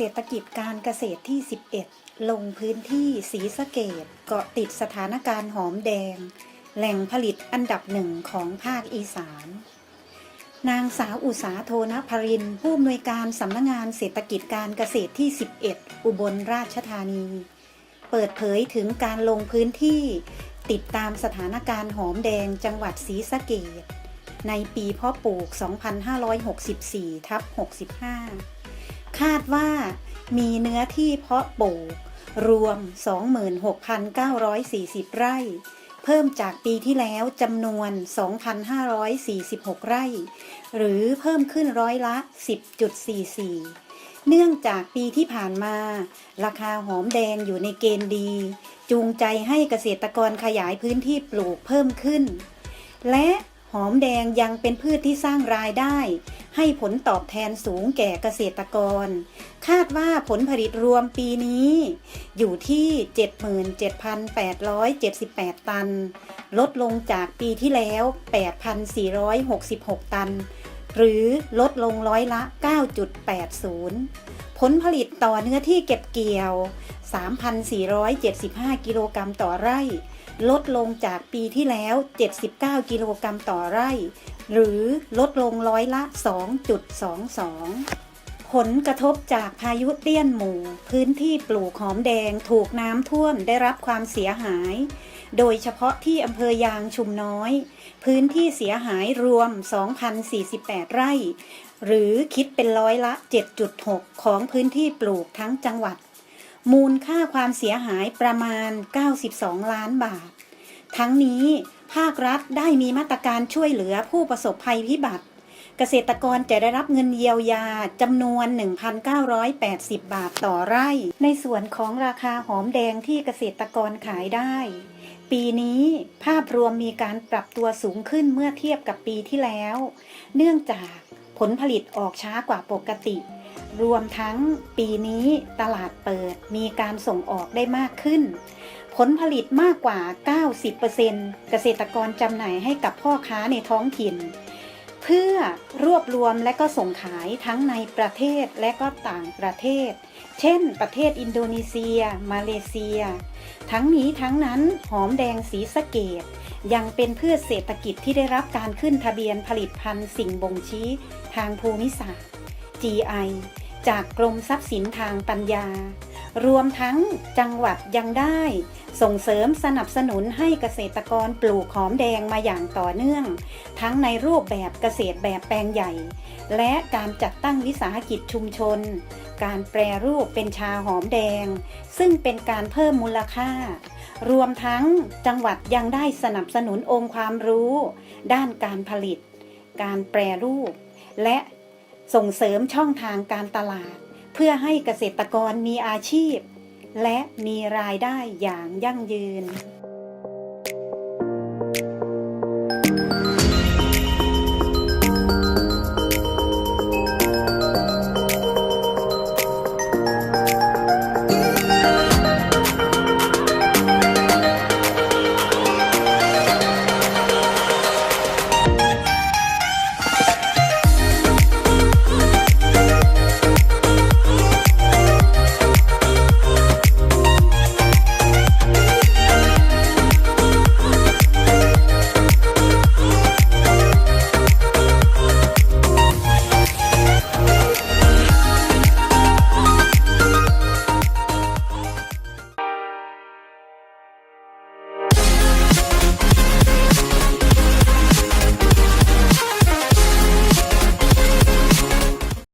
เศรษฐกิจการเกษตรที่ 11 ลงพื้นที่ศรีสะเกดเกาะติดสถานการณ์หอมแดง แหล่งผลิตอันดับหนึ่งของภาคอีสาน นางสาวอุสาโทนภรินผู้อำนวยการสำนักงงานเศรษฐกิจการเกษตรที่ 11 อุบลราชธานี เปิดเผยถึงการลงพื้นที่ ติดตามสถานการณ์หอมแดงจังหวัดศรีสะเกดในปีเพาะปลูก 2564ทับ65 คาดว่ามีเนื้อที่เพาะปลูก รวม 26,940 ไร่ เพิ่มจากปีที่แล้วจำนวน 2,546 ไร่ หรือเพิ่มขึ้นร้อยละ 10.44 เนื่องจากปีที่ผ่านมา ราคาหอมแดงอยู่ในเกณฑ์ดี จูงใจให้เกษตรกรขยายพื้นที่ปลูกเพิ่มขึ้น และ หอมแดงยังเป็นพืชที่สร้างรายได้ ให้ผลตอบแทนสูงแก่เกษตรกร คาดว่าผลผลิตรวมปีนี้ อยู่ที่ 77,878 ตัน ลดลงจากปีที่แล้ว 8,466 ตัน หรือลดลงร้อยละ 9.80 ผลผลิตต่อเนื้อที่เก็บเกี่ยว 3,475 กิโลกรัมต่อไร่ ลดลงจากปีที่แล้ว 79 กิโลกรัมต่อไร่ หรือลดลงร้อยละ 2.22 ผลกระทบจากพายุเตี้ยนหมู่ พื้นที่ปลูกหอมแดงถูกน้ำท่วมได้รับความเสียหาย โดยเฉพาะที่อำเภอยางชุมน้อย พื้นที่เสียหายรวม 2,048 ไร่ หรือคิดเป็นร้อยละ 7.6 ของพื้นที่ปลูกทั้งจังหวัด มูลค่าความเสียหายประมาณ 92 ล้านบาท ทั้งนี้ภาครัฐได้มีมาตรการช่วยเหลือผู้ประสบภัยพิบัติ เกษตรกรจะได้รับเงินเยียวยาจำนวน 1,980 บาทต่อไร่ ในส่วนของราคาหอมแดงที่เกษตรกรขายได้ ปีนี้ภาพรวมมีการปรับตัวสูงขึ้นเมื่อเทียบกับปีที่แล้ว เนื่องจากผลผลิตออกช้ากว่าปกติ รวมทั้งปีนี้ตลาดเปิดมีการส่งออกได้มากขึ้น ผลผลิตมากกว่า 90%เกษตรกรจำหน่ายให้กับพ่อค้าในท้องถิ่น เพื่อรวบรวมและก็ส่งขายทั้งในประเทศและก็ต่างประเทศ เช่น ประเทศอินโดนีเซีย มาเลเซีย ทั้งนี้ทั้งนั้นหอมแดงสีสะเกดยังเป็นพืชเศรษฐกิจที่ได้รับการขึ้นทะเบียนผลิตภัณฑ์สิ่งบ่งชี้ทางภูมิศาสตร์ GI จากกรมทรัพย์สินทางปัญญา รวมทั้งจังหวัดยังได้ ส่งเสริมสนับสนุนให้เกษตรกรปลูกหอมแดงมาอย่างต่อเนื่อง ทั้งในรูปแบบเกษตรแบบแปลงใหญ่ และการจัดตั้งวิสาหกิจชุมชน การแปรรูปเป็นชาหอมแดง ซึ่งเป็นการเพิ่มมูลค่า รวมทั้งจังหวัดยังได้สนับสนุนองค์ความรู้ ด้านการผลิต การแปรรูป และส่งเสริมช่องทางการตลาด เพื่อให้เกษตรกรมีอาชีพ และมีรายได้อย่างยั่งยืน